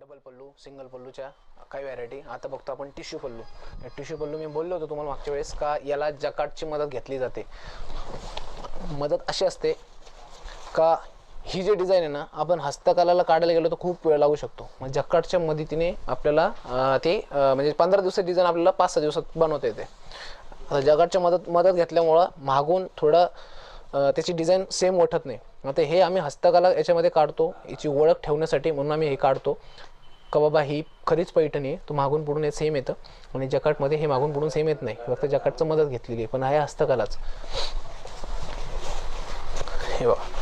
Double पल्लू single पल्लूच्या काही variety आता बघतो आपण टिश्यू पल्लू. टिश्यू पल्लू मी बोललो होतो तुम्हाला मागच्या वेळेस का याला जकाटची मदत घेतली जाते. मदत अशी असते का ही जी डिझाईन आहे ना आपण हस्तकलाला काढायला गेलो तर खूप वेळ लागू शकतो. मग जकाटच्या मदतीने आपल्याला ते म्हणजे पंधरा दिवसाची डिझाईन आपल्याला पाच सहा दिवसात बनवता येते. आता जगाटच्या मदत मदत घेतल्यामुळं मागून थोडं त्याची डिझाईन सेम वाटत नाही. आता हे आम्ही हस्तकला याच्यामध्ये काढतो. याची ओळख ठेवण्यासाठी म्हणून आम्ही हे काढतो. का बाबा ही खरीच पैठणी आहे. तो मागून पुढून हे सेम येतं. आणि जकाटमध्ये हे मागून पुढून सेम येत नाही. फक्त जकाटचं मदत घेतलेली आहे. पण आहे हस्तकलाच. हे बघा.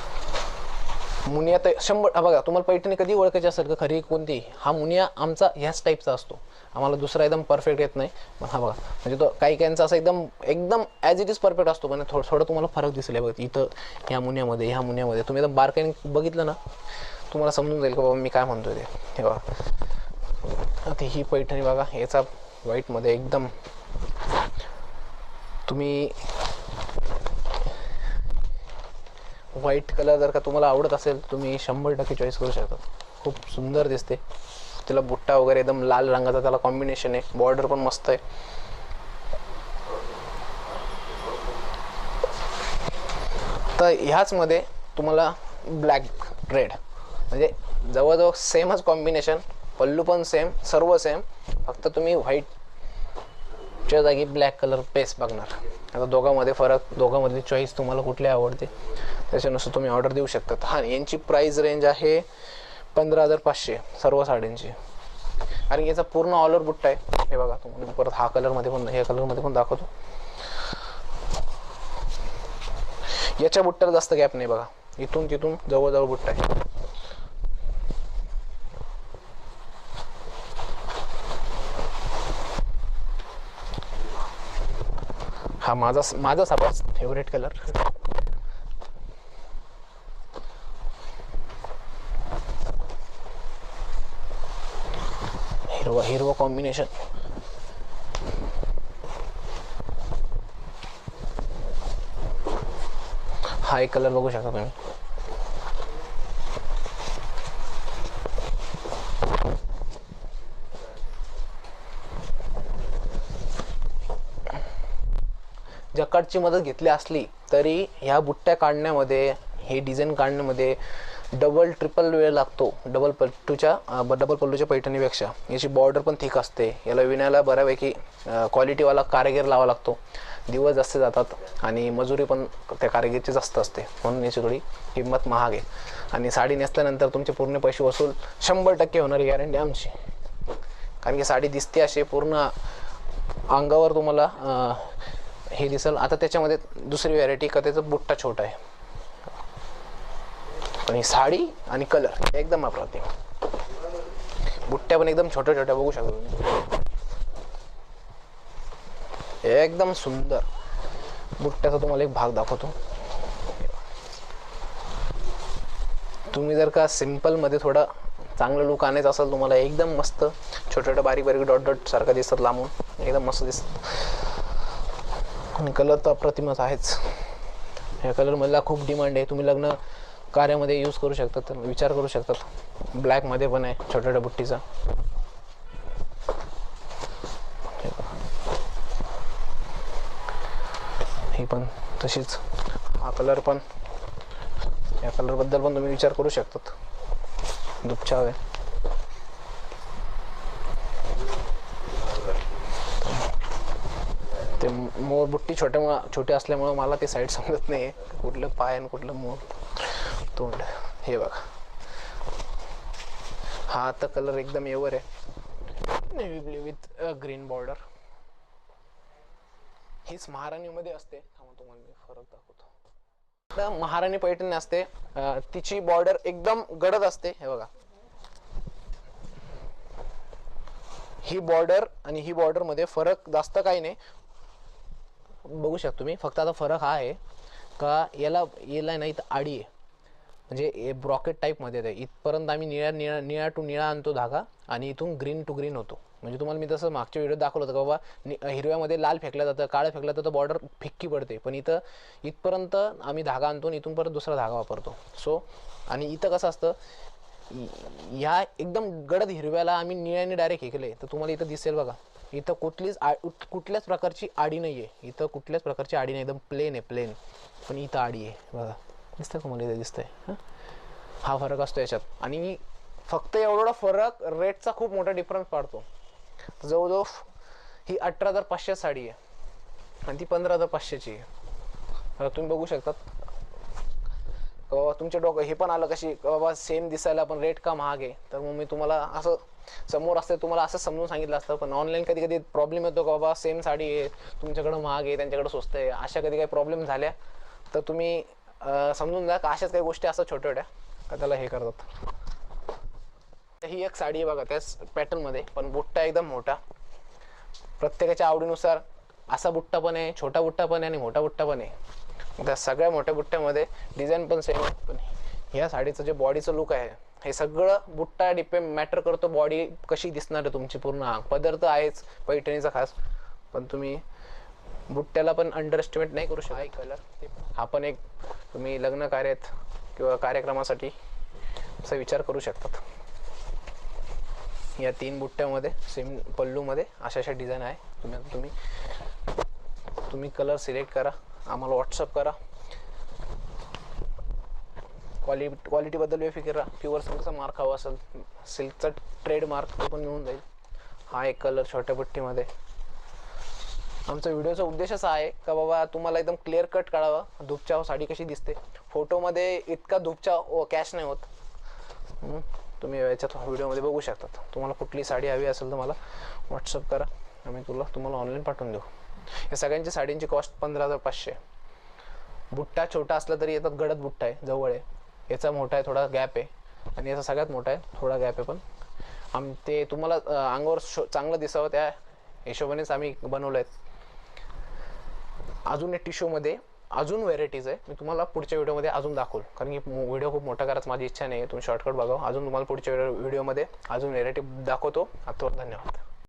मुनिया तर शंभर हा बघा तुम्हाला पैठणी कधी ओळखायची असेल का? खरी कोणती? हा मुनिया आमचा ह्याच टाईपचा असतो. आम्हाला दुसरा एकदम परफेक्ट येत नाही. पण हा बघा म्हणजे तो काही काहींचा असं एकदम एकदम ॲज इट इज परफेक्ट असतो. पण थोडं थोडं तुम्हाला फरक दिसेल. आहे बघा इथं ह्या मुनियामध्ये ह्या मुनियामध्ये. तुम्ही एकदम बारकाईने बघितलं ना तुम्हाला समजून जाईल का बाबा मी काय म्हणतोय ते. हे बघा. आता ही पैठणी बघा याचा व्हाईटमध्ये एकदम तुम्ही व्हाईट कलर जर का तुम्हाला आवडत असेल तुम्ही शंभर टक्के चॉईस करू शकता. खूप सुंदर दिसते. त्याला बुट्टा वगैरे एकदम लाल रंगाचा त्याला कॉम्बिनेशन आहे. बॉर्डर पण मस्त आहे. तर ह्याचमध्ये तुम्हाला ब्लॅक रेड म्हणजे जवळजवळ सेमच कॉम्बिनेशन पल्लू पण सेम सर्व सेम फक्त तुम्ही व्हाईटच्या जागी ब्लॅक कलर पेस बघणार. आता दोघांमध्ये फरक दोघांमधली चॉईस तुम्हाला कुठली आवडते? त्याच्यानुसार तुम्ही ऑर्डर देऊ शकतात. हां यांची प्राईस रेंज आहे पंधरा हजार पाचशे सर्व साड्यांची. आणि याचा पूर्ण ऑल ओव्हर बुट्टा आहे. हे बघा तुम्ही परत हा कलरमध्ये पण ह्या कलरमध्ये पण दाखवतो. याच्या बुट्ट्याला जास्त गॅप नाही बघा. इथून तिथून जवळजवळ बुट्टा आहे. हा माझा माझा सर्वात फेवरेट कलर हिरवा हिरवा कॉम्बिनेशन हा एक कलर बघू शकता तुम्ही जकाटची मदत घेतली असली तरी ह्या बुट्ट्या काढण्यामध्ये हे डिझाईन काढण्यामध्ये डबल ट्रिपल वेळ लागतो. डबल पल्टूच्या डबल पल्लूच्या पैठणीपेक्षा. याची बॉर्डर पण थिक असते. याला विणायला बऱ्यापैकी क्वालिटीवाला कारागीर लावा लागतो. दिवस जास्त जातात आणि मजुरी पण त्या कारागीरची जास्त असते. म्हणून याची थोडी किंमत महाग आहे. आणि साडी नेसल्यानंतर तुमचे पूर्ण पैसे वसूल शंभर टक्के होणारी गॅरंटी आमची. कारण की साडी दिसते अशी पूर्ण अंगावर तुम्हाला हे दिसेल. आता त्याच्यामध्ये दुसरी व्हरायटी का त्याचा बुट्टा छोटा आहे. आणि साडी आणि कलर एकदम अप्रतिम. बुट्ट्या पण एकदम छोट्या छोट्या बघू शकतो तुम्ही. एकदम सुंदर. बुट्ट्याचा तुम्हाला एक भाग दाखवतो. तुम्ही जर का सिम्पलमध्ये थोडा चांगलं लुक आणायचं असेल तुम्हाला एकदम मस्त छोट्या छोट्या बारीक बारीक डॉट डॉट सारखं दिसतात लांबून. एकदम मस्त दिसत आणि कलर तर अप्रतिमच आहेच. या कलरमधला खूप डिमांड आहे. तुम्ही लग्न कार्यामध्ये यूज करू शकतात तर विचार करू शकतात. ब्लॅकमध्ये पण आहे छोट्या छोट्या बुट्टीचा. ही पण तशीच. हा कलर पण. या कलरबद्दल पण तुम्ही विचार करू शकतात. दुपछाव आहे. ते मोर बुट्टी छोट्या छोटी असल्यामुळं मला ते साईड समजत नाही आहे कुठलं पाय आणि कुठलं मोर. तोंड हे बघा. हा आता कलर एकदम एवर आहे. Navy blue with green border हीच महाराणीमध्ये असते. थांबा तुम्हाला मी फरक दाखवतो. महाराणी पैठणी असते. तिची बॉर्डर एकदम गडद असते. हे बघा. ही बॉर्डर आणि ही बॉर्डरमध्ये फरक जास्त काही नाही. बघू शकतो मी फक्त आता फरक हा आहे का याला याला नाही तर आडी आहे. म्हणजे ब्रॉकेट टाईपमध्ये आहे इथपर्यंत आम्ही निळ्या निळा निळा टू निळा आणतो धागा आणि इथून ग्रीन टू ग्रीन होतो. म्हणजे तुम्हाला मी तसं मागच्या व्हिडिओ दाखवलं होतं बाबा नि- हिरव्यामध्ये लाल फेकलं जातं काळं फेकलं जातं तर बॉर्डर फिक्की पडते. पण इथं इथपर्यंत आम्ही धागा आणतो आणि इथून परत दुसरा धागा वापरतो. सो आणि इथं कसं असतं ह्या एकदम गडद हिरव्याला आम्ही निळ्याने डायरेक्ट हेकले तर तुम्हाला इथं दिसेल बघा इथं कुठलीच आ कुठल्याच प्रकारची आडी नाही आहे इथं कुठल्याच प्रकारची आडी नाही एकदम प्लेन आहे प्लेन पण इथं आडी आहे बघा. दिसतं का मला इथं दिसतंय. हां? हा फरक असतो याच्यात. आणि फक्त एवढा फरक रेटचा खूप मोठा डिफरन्स पाडतो. जवळजवळ ही अठरा हजार पाचशे साडी आहे. आणि ती पंधरा हजार पाचशेची आहे. तुम्ही बघू शकतात. बाबा तुमच्या डोकं हे पण आलं कशी का बाबा सेम दिसायला पण रेट का महाग आहे. तर मग मी तुम्हाला असं समोर असते तुम्हाला असं समजून सांगितलं असतं. पण ऑनलाईन कधी कधी प्रॉब्लेम येतो का बाबा सेम साडी आहे तुमच्याकडं महाग आहे त्यांच्याकडे स्वस्त आहे. अशा कधी काही प्रॉब्लेम झाल्या तर तुम्ही समजून जा का? अशाच काही गोष्टी असतात छोट्या छोट्या का त्याला हे करतात. ही एक साडी आहे बघा त्याच पॅटर्नमध्ये पण बुट्टा एकदम मोठा. प्रत्येकाच्या आवडीनुसार असा बुट्टा पण आहे छोटा बुट्टा पण आहे आणि मोठा बुट्टा पण आहे. त्या सगळ्या मोठ्या बुट्ट्यामध्ये डिझाईन पण सेम आहे. पण ह्या साडीचं जे बॉडीचं लुक आहे हे सगळं बुट्टा डिपेंड मॅटर करतो बॉडी कशी दिसणार आहे तुमची पूर्ण. अंग पदर तर आहेच पैठणीचा खास पण तुम्ही बुट्ट्याला पण अंडर एस्टिमेट नाही करू शकता. कलर हा पण एक तुम्ही लग्न कार्यात किंवा कार्यक्रमासाठी असा विचार करू शकतात. या तीन बुट्ट्यामध्ये सेम पल्लूमध्ये अशा अशा डिझाईन आहे. तुम्ही तुम्ही तुम्ही कलर सिलेक्ट करा. आम्हाला व्हॉट्सअप करा. क्वालि क्वालिटीबद्दल बेफिकीर राहा प्युअर सिल्कचा मार्क हवा असेल सिल्कचा ट्रेड मार्क तो पण मिळून जाईल. हा एक कलर छोट्या बुट्टीमध्ये. आमचा व्हिडिओचा उद्देश असा आहे का बाबा तुम्हाला एकदम क्लिअर कट काढावा. धूपच्या साडी कशी दिसते. फोटोमध्ये इतका धूपच्या कॅश नाही होत. तुम्ही याच्यात व्हिडिओमध्ये बघू शकतात. तुम्हाला कुठली साडी हवी असेल तर मला व्हॉट्सअप करा. आम्ही तुला तुम्हाला ऑनलाईन पाठवून देऊ. या सगळ्यांची साडींची कॉस्ट पंधरा हजार पाचशे. बुट्टा छोटा असला तरी येतात गडद बुट्टा आहे जवळ आहे. याचा मोठा आहे थोडा गॅप आहे. आणि याचा सगळ्यात मोठा आहे थोडा गॅप आहे पण. आम ते तुम्हाला अंगावर शो चांगलं दिसावं त्या हिशोबानेच आम्ही बनवलं आहेत अजून या टिश्यूमध्ये अजून व्हेरायटीज आहे. मी तुम्हाला पुढच्या व्हिडिओमध्ये अजून दाखवल कारण की व्हिडिओ खूप मोठा करायचं माझी इच्छा नाही आहे तुम्ही शॉर्टकट बघा. अजून तुम्हाला पुढच्या व्हिडिओमध्ये अजून व्हेरायटी दाखवतो. आता धन्यवाद.